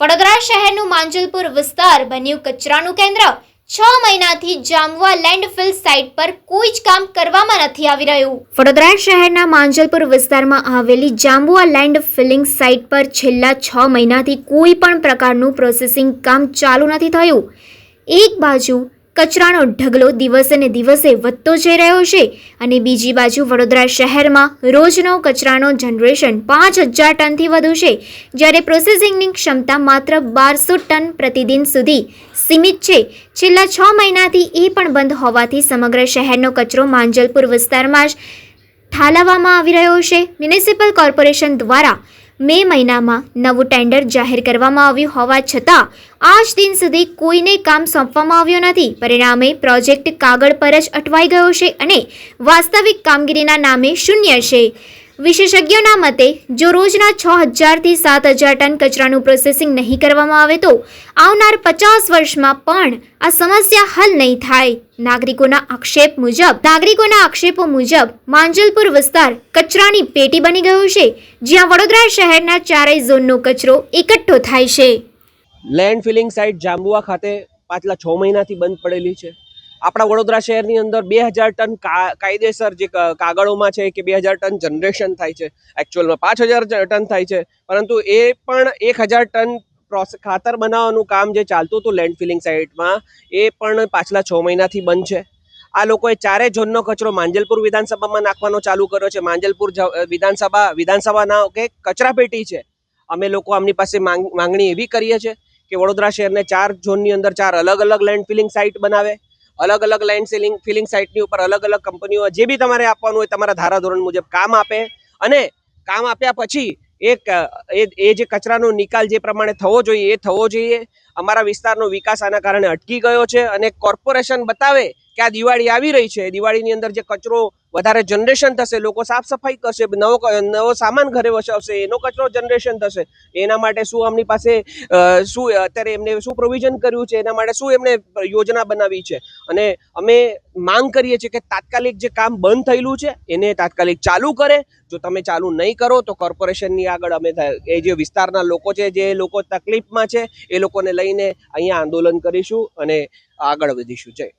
વડોદરા શહેરનું માંજલપુર વિસ્તાર બન્યું કચરાનું કેન્દ્ર. છ મહિનાથી જામવા લેન્ડફિલ સાઇટ પર કોઈ જ કામ કરવામાં નથી આવી રહ્યું. વડોદરા શહેરના માંજલપુર વિસ્તારમાં આવેલી જાંબુઆ લેન્ડ ફિલિંગ સાઇટ પર છેલ્લા છ મહિનાથી કોઈ પણ પ્રકારનું પ્રોસેસિંગ કામ ચાલુ નથી થયું. એક બાજુ કચરાનો ઢગલો દિવસે ને દિવસે વધતો જઈ રહ્યો છે અને બીજી બાજુ વડોદરા શહેરમાં રોજનો કચરાનો જનરેશન પાંચ હજાર ટનથી વધુ છે. જ્યારે પ્રોસેસિંગની ક્ષમતા માત્ર બારસો ટન પ્રતિદિન સુધી સીમિત છે. છેલ્લા છ મહિનાથી એ પણ બંધ હોવાથી સમગ્ર શહેરનો કચરો માંજલપુર વિસ્તારમાં જ ઠાલવવામાં આવી રહ્યો છે. મ્યુનિસિપલ કોર્પોરેશન દ્વારા મે મહિનામાં નવું ટેન્ડર જાહેર કરવામાં આવ્યું હોવા છતાં, આજ દિન સુધી કોઈને કામ સોંપવામાં આવ્યું નથી. પરિણામે પ્રોજેક્ટ કાગળ પર જ અટવાઈ ગયો છે અને વાસ્તવિક કામગીરીના નામે શૂન્ય છે. વિશેષજ્ઞોના મતે, જો રોજના છ હજારથી સાત હજાર ટન કચરાનું પ્રોસેસિંગ નહીં કરવામાં આવે તો આવનાર પચાસ વર્ષમાં પણ આ સમસ્યા હલ નહીં થાય. નાગરિકોના આક્ષેપ મુજબ, નાગરિકોના આક્ષેપો મુજબ માંજલપુર વિસ્તાર કચરાની પેટી બની ગયો છે, જ્યાં વડોદરા શહેરના ચારેય ઝોનનો કચરો એકઠો થાય છે. લેન્ડ ફિલિંગ સાઇટ જાંબુઆ ખાતે પાછલા છ મહિનાથી બંધ પડેલી છે. આપણા વડોદરા શહેરની અંદર બે હજાર ટન કાયદેસર જે કાગળોમાં છે કે બે હજાર ટન જનરેશન થાય છે. એકચ્યુઅલમાં પાંચ હજાર ટન થાય છે. પરંતુ એ પણ એક હજાર ટન પ્રોસે, ખાતર બનાવવાનું કામ જે ચાલતું હતું લેન્ડ ફિલિંગ સાઇટમાં એ પણ પાછલા છ મહિનાથી બંધ છે. આ લોકોએ ચારે ઝોનનો કચરો માંજલપુર વિધાનસભામાં નાખવાનો ચાલુ કર્યો છે. માંજલપુર વિધાનસભા વિધાનસભાના કે કચરાપેટી છે. અમે લોકો આમની પાસે માંગ, માંગણી એવી કરીએ છીએ કે વડોદરા શહેરને ચાર ઝોનની અંદર ચાર અલગ અલગ લેન્ડ ફિલિંગ સાઇટ બનાવે. અલગ અલગ લાઇન સેલિંગ ફિલિંગ સાઇટની ઉપર અલગ અલગ કંપનીઓ જે બી તમારે આપવાનું હોય, તમારા ધારાધોરણ મુજબ કામ આપે. અને કામ આપ્યા પછી એક, એ જે કચરાનો નિકાલ જે પ્રમાણે થવો જોઈએ, એ થવો જોઈએ. અમારા વિસ્તારનો વિકાસ આના કારણે અટકી ગયો છે અને કોર્પોરેશન બતાવે કે આ દિવાળી આવી રહી છે. દિવાળીની અંદર જે કચરો વધારે જનરેશન થશે, લોકો સાફ સફાઈ કરશે, નવો નવો સામાન ઘરે વસાવશે, એનો કચરો જનરેશન થશે. એના માટે શું આમની પાસે શું, અત્યારે એમને શું પ્રોવિઝન કર્યું છે, એના માટે શું એમણે યોજના બનાવી છે? અને અમે માંગ કરીએ છીએ કે તાત્કાલિક જે કામ બંધ થયેલું છે, એને તાત્કાલિક ચાલુ કરે. જો તમે ચાલુ નહીં કરો, તો કોર્પોરેશનની આગળ અમે એ જે વિસ્તારના લોકો છે, જે લોકો તકલીફમાં છે, એ લોકોને લઈને અહીંયા આંદોલન કરીશું અને આગળ વધીશું. જય.